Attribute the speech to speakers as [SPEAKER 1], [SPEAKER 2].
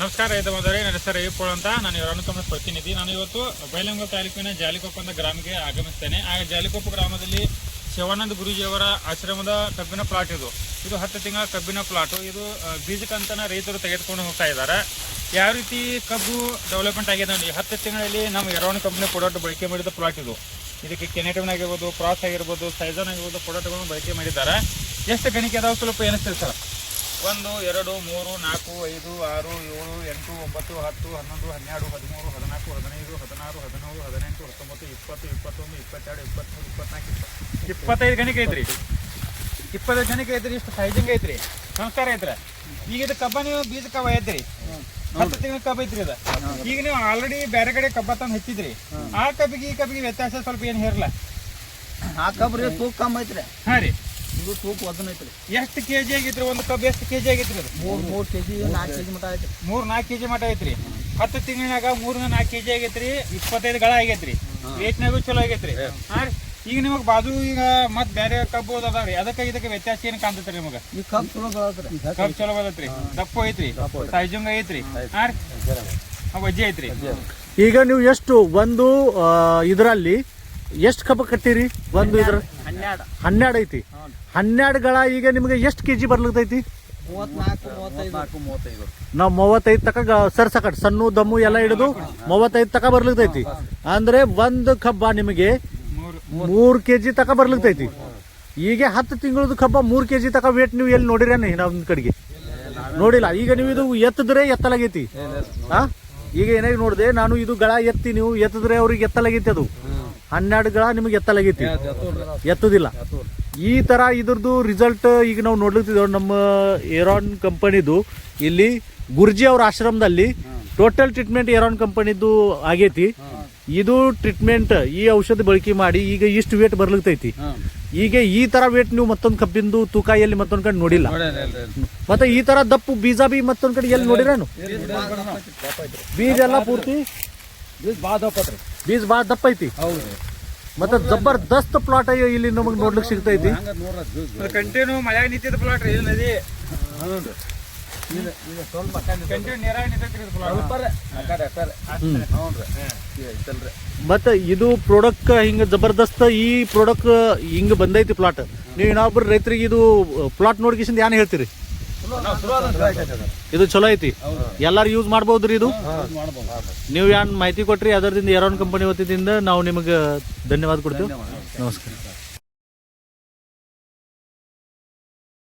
[SPEAKER 1] ನಮಸ್ಕಾರ ಇದು ಮೊದಲೇ ನಡೆಸರ ಹೆಸರು ಅಂತ ನಾನು ಇವರನ್ನು ತಮ್ಮ ಪ್ರತಿನಿಧಿ ನಾನು ಇವತ್ತು ಬೈಲಂಗ ತಾಲೂಕಿನ ಜಾಲಿಕೊಪ್ಪ ಅಂತ ಗ್ರಾಮಕ್ಕೆ ಆಗಮಿಸ್ತೇನೆ ಆ ಜಾಲಿಕೊಪ್ಪ ಗ್ರಾಮದಲ್ಲಿ ಶಿವಾನಂದ ಗುರುಜಿಯವರ ಆಶ್ರಮದ ಕಬ್ಬಿನ ಪ್ಲಾಟ್ ಇದು ಇದು ಹತ್ತು ತಿಂಗಳ ಕಬ್ಬಿನ ಪ್ಲಾಟು ಇದು ಬೀಜಕಂತನ ರೈತರು ತೆಗೆದುಕೊಂಡು ಹೋಗ್ತಾ ಇದ್ದಾರೆ ಯಾವ ರೀತಿ ಕಬ್ಬು ಡೆವಲಪ್ಮೆಂಟ್ ಆಗಿದೆ ನೋಡಿ ಹತ್ತು ತಿಂಗಳಲ್ಲಿ ನಮ್ಮ ಎರವಣ ಕಂಪ್ನಿ ಪ್ರಾಡಕ್ಟ್ ಬಳಕೆ ಮಾಡಿದ ಪ್ಲಾಟ್ ಇದು ಇದಕ್ಕೆ ಕೆನೆಟಿವ್ನ ಆಗಿರ್ಬೋದು ಕ್ರಾಸ್ ಆಗಿರ್ಬೋದು ಸೈಜನ್ ಆಗಿರ್ಬೋದು ಪ್ರಾಡಕ್ಟ್ಗಳನ್ನು ಬಳಕೆ ಮಾಡಿದ್ದಾರೆ ಎಷ್ಟು ಗಣಿಕೆ ಅದಾವ ಸ್ವಲ್ಪ ಏನಿಸ್ತೀರಿ ಸರ್ ಒಂದು ಎರಡು ಮೂರು ನಾಲ್ಕು ಐದು ಆರು ಏಳು ಎಂಟು ಒಂಬತ್ತು ಹತ್ತು ಹನ್ನೊಂದು ಹನ್ನೆರಡು ಹದಿಮೂರು ಹದಿನಾಲ್ಕು ಹದಿನೈದು ಹದಿನಾರು ಹದಿನೇಳು ಹದಿನೆಂಟು ಹತ್ತೊಂಬತ್ತು ಇಪ್ಪತ್ತು ಇಪ್ಪತ್ತೊಂದು ಇಪ್ಪತ್ತೆರಡು ಇಪ್ಪತ್ತ್ಮೂರು ಇಪ್ಪತ್ನಾಲ್ಕು ಇಪ್ಪತ್ತೈದು ಗಣಿಕೆ ಐತ್ರಿ ಇಪ್ಪತ್ತೈದು ಗಣಿಕೆ ಐತ್ರಿ ಇಷ್ಟು ಸೈಜಿಂಗ್ ಐತ್ರಿ ಸಂಸ್ಕಾರ ಐತ್ರ ಈಗ ಇದು ಕಬ್ಬ ನೀವು ಬೀಜ ಕಬ್ಬ ಐತ್ರಿ ಹತ್ತು ತಿಂಗಳ ಕಬ್ಬ ಐತ್ರಿ ಅದ ಈಗ ನೀವು ಆಲ್ರೆಡಿ ಬೇರೆ ಕಡೆ ಕಬ್ಬ ತಂದು ಹೆಚ್ಚಿದ್ರಿ ಆ ಕಬ್ಬಿಗೆ ಈ ಕಬ್ಬಿಗೆ ವ್ಯತ್ಯಾಸ ಸ್ವಲ್ಪ ಏನು ಹೇರಲ್ಲ
[SPEAKER 2] ಆ ಕಬ್ಬರಿ ತೂಕ ಕಮ್ಮಿ ಐತ್ರಿ ಹಾಂ ರೀ ಇದು ತೂಕ ಐತ್ರಿ
[SPEAKER 1] ಎಷ್ಟು ಕೆ ಜಿ ಆಗೈತ್ರಿ ಒಂದು ಕಬ್ಬು ಎಷ್ಟು ಕೆಜಿ ಜಿ ಆಗೈತ್ರಿ ಅದು
[SPEAKER 2] ಮೂರ್ ಮೂರು ಕೆ ಜಿ ನಾಲ್ಕು ಕೆ ಜಿ ಮಟ
[SPEAKER 1] ಐತ್ರಿ ಮೂರ್ ನಾಲ್ಕು ಕೆ ಜಿ ಮಟ ಐತ್ರಿ ಹತ್ತು ತಿಂಗಳಿನಾಗ ಮೂರಿಂದ ನಾಲ್ಕು ಕೆ ಜಿ ಆಗೈತ್ರಿ ಇಪ್ಪತ್ತೈದು ಗಳ ಆಗೈತ್ರಿ ಚಲೋ ಆಗೈತ್ರಿ ಹಾಂ ಈಗ ನಿಮಗೆ ಬಾಜು ಈಗ ಮತ್ತೆ ಬೇರೆ ಕಬ್ಬು ಅದಾವ್ರಿ ಅದಕ್ಕೆ ಇದಕ್ಕೆ ವ್ಯತ್ಯಾಸ ಏನು ಕಾಣ್ತೈತ್ರಿ ನಿಮಗೆ ಕಬ್ಬು ಚಲೋ ಬದತ್ರಿ ಕಬ್ಬು ದಪ್ಪು ಐತ್ರಿ ಸೈಜುಂಗ ಐತ್ರಿ ಹಾಂ ವಜ್ಜೆ ಐತ್ರಿ ಈಗ ನೀವು ಎಷ್ಟು ಒಂದು ಇದರಲ್ಲಿ ಎಷ್ಟು ಕಬ್ಬ ಕಟ್ಟಿರಿ ಒಂದು ಇದ್ರ ಹನ್ನೆರಡು ಐತಿ ಹನ್ನೆರಡು ಗಳ ಈಗ ನಿಮ್ಗೆ ಎಷ್ಟು ಕೆ ಜಿ ಬರ್ಲಿಕ್ಕೈತಿ ನಾವು ಮೂವತ್ತೈದು ತಕ ಸರ್ ಸಕಟ್ ಸಣ್ಣ ದಮ್ಮು ಎಲ್ಲ ಹಿಡಿದು ಮೂವತ್ತೈದು ತಕ ಬರ್ಲಿಕ್ಕೈತಿ ಅಂದ್ರೆ ಒಂದು ಕಬ್ಬ ನಿಮಗೆ ಮೂರು ಕೆ ಜಿ ತಕ ಬರ್ಲಿಕ್ತೈತಿ ಈಗ ಹತ್ತು ತಿಂಗಳದ ಕಬ್ಬ ಮೂರು ಕೆ ಜಿ ತಕ ವೇಟ್ ನೀವು ಎಲ್ಲಿ ನೋಡಿರೇನೆ ನಮ್ಮ ಕಡೆಗೆ ನೋಡಿಲ್ಲ ಈಗ ನೀವು ಇದು ಎತ್ತಿದ್ರೆ ಎತ್ತಲಾಗೈತಿ ಹಾ ಈಗ ಏನಾಗಿ ನೋಡಿದೆ ನಾನು ಇದು ಗಳ ಎತ್ತಿ ನೀವು ಎತ್ತಿದ್ರೆ ಅವ್ರಿಗೆ ಎತ್ತಲಾಗೈತಿ ಅದು ಹನ್ನೆರಡು ಗಳ ನಿಮಗೆ ಎತ್ತಲಾಗೈತಿ ಎತ್ತುದಿಲ್ಲ ಈ ತರ ಇದ್ರದ್ದು ರಿಸಲ್ಟ್ ಈಗ ನಾವು ನೋಡ್ಲಿಕ್ತಿದ್ದೇವೆ ನಮ್ಮ ಏರಾನ್ ಕಂಪನಿದು ಇಲ್ಲಿ ಗುರ್ಜಿ ಅವ್ರ ಆಶ್ರಮದಲ್ಲಿ ಟೋಟಲ್ ಟ್ರೀಟ್ಮೆಂಟ್ ಏರಾನ್ ಕಂಪನಿದು ಆಗೈತಿ ಇದು ಟ್ರೀಟ್ಮೆಂಟ್ ಈ ಔಷಧ ಬಳಕೆ ಮಾಡಿ ಈಗ ಇಷ್ಟು ವೇಟ್ ಬರ್ಲಿಕ್ತೈತಿ ಈಗ ಈ ತರ ವೇಟ್ ನೀವು ಮತ್ತೊಂದು ಕಬ್ಬಿಂದು ತೂಕ ಎಲ್ಲಿ ಮತ್ತೊಂದ್ ಕಡೆ ನೋಡಿಲ್ಲ ಮತ್ತೆ ಈ ತರ ದಪ್ಪು ಬೀಜ ಬಿ ಮತ್ತೊಂದ್ ಕಡೆ ಎಲ್ಲಿ ನೋಡಿರೇನು ಬೀಜ ಎಲ್ಲ ಪೂರ್ತಿ
[SPEAKER 2] ಬೀಜ ಭಾಳ ದಪ್ಪ ಐತ್ರಿ
[SPEAKER 1] ಬೀಜ ಭಾಳ ದಪ್ಪ ಐತಿ ಹೌದು ಮತ್ತೆ ಜಬರ್ದಸ್ತ್ ಪ್ಲಾಟ್ ಅಯ್ಯೋ ಇಲ್ಲಿ ನಮಗೆ ನೋಡ್ಲಿಕ್ಕೆ ಸಿಗ್ತೈತಿ ಕಂಟಿನ್ಯೂ ಮಳೆ ನಿಂತಿದ್ದ ಪ್ಲಾಟ್ ರೀ ಇಲ್ಲಿ ನದಿ ಹೌದು ಸ್ವಲ್ಪ ಕಂಟಿನ್ಯೂ ನೀರಾಗಿ ನಿಂತೈತಿ ಇದು ಪ್ಲಾಟ್ ಮತ್ತೆ ಇದು ಪ್ರಾಡಕ್ಟ್ ಹಿಂಗೆ ಜಬರ್ದಸ್ತ್ ಈ ಪ್ರಾಡಕ್ಟ್ ಹಿಂಗೆ ಬಂದೈತಿ ಪ್ಲಾಟ್ ನೀವು ಇನ್ನೊಬ್ರು ರೈತರಿಗೆ ಇದು ಪ್ಲಾಟ್ ನೋಡ್ಕೇಶನ್ ಏನು ಹೇಳ್ತೀರಿ ಇದು ಚಲೋ ಐತಿ ಎಲ್ಲಾರು ಯೂಸ್ ಮಾಡ್ಬೋದ್ರಿ ಇದು ನೀವು ಏನ್ ಮಾಹಿತಿ ಕೊಟ್ರಿ ಅದರದಿಂದ ಎರೋನ್ ಕಂಪನಿ ವತಿಯಿಂದ ನಾವು ನಿಮಗೆ ಧನ್ಯವಾದ ಕೊಡ್ತೀವಿ ನಮಸ್ಕಾರ